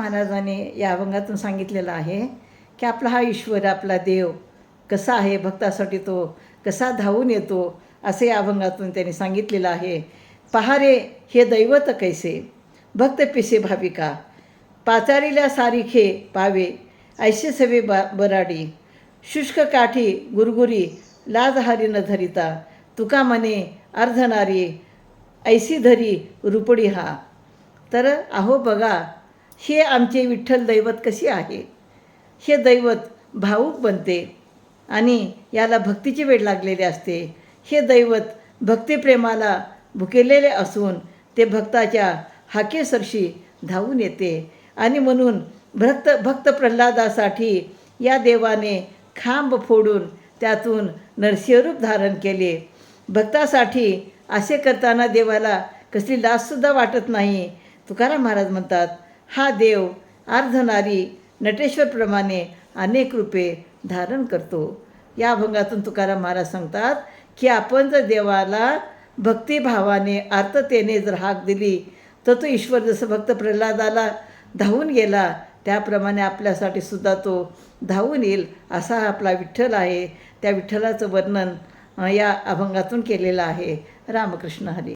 महाराजाने या अभंगातून सांगितलेलं आहे की आपला हा ईश्वर आपला देव कसा आहे भक्तासाठी तो कसा धावून येतो असे या अभंगातून त्यांनी सांगितलेलं आहे. पहारे हे दैवत कैसे? भक्त पिसे भाविका पाचारीला सारिखे पावे ऐसे सवे बा बराडी. शुष्क काठी गुरगुरी लाज हारी न धरिता तुका मने अर्धनारी ऐसी धरी रुपडी हा. तर अहो बघा हे आमचे विठ्ठल दैवत कसे आहे? हे दैवत भाऊक बनते आणि याला भक्तीची वेळ लागलेली असते. हे दैवत भक्तिप्रेमाला भुकेलेले असून ते भक्ताच्या हाकेसरशी धावून येते आणि म्हणून भक्त भक्त प्रल्हादासाठी या देवाने खांब फोडून त्यातून नरसिंहरूप धारण केले. भक्तासाठी असे करताना देवाला कसली लाजसुद्धा वाटत नाही. तुकाराम महाराज म्हणतात हा देव अर्धनारी नटेश्वरप्रमाणे अनेक रूपे धारण करतो. या अभंगातून तुकाराम महाराज सांगतात की आपण जर देवाला भक्तिभावाने आर्ततेने जर हाक दिली तर तो ईश्वर जसं भक्त प्रल्हादाला धावून गेला त्याप्रमाणे आपल्यासाठी सुद्धा तो धावून येईल असा हा आपला विठ्ठल आहे. त्या विठ्ठलाचं वर्णन या अभंगातून केलेलं आहे. रामकृष्ण हरी.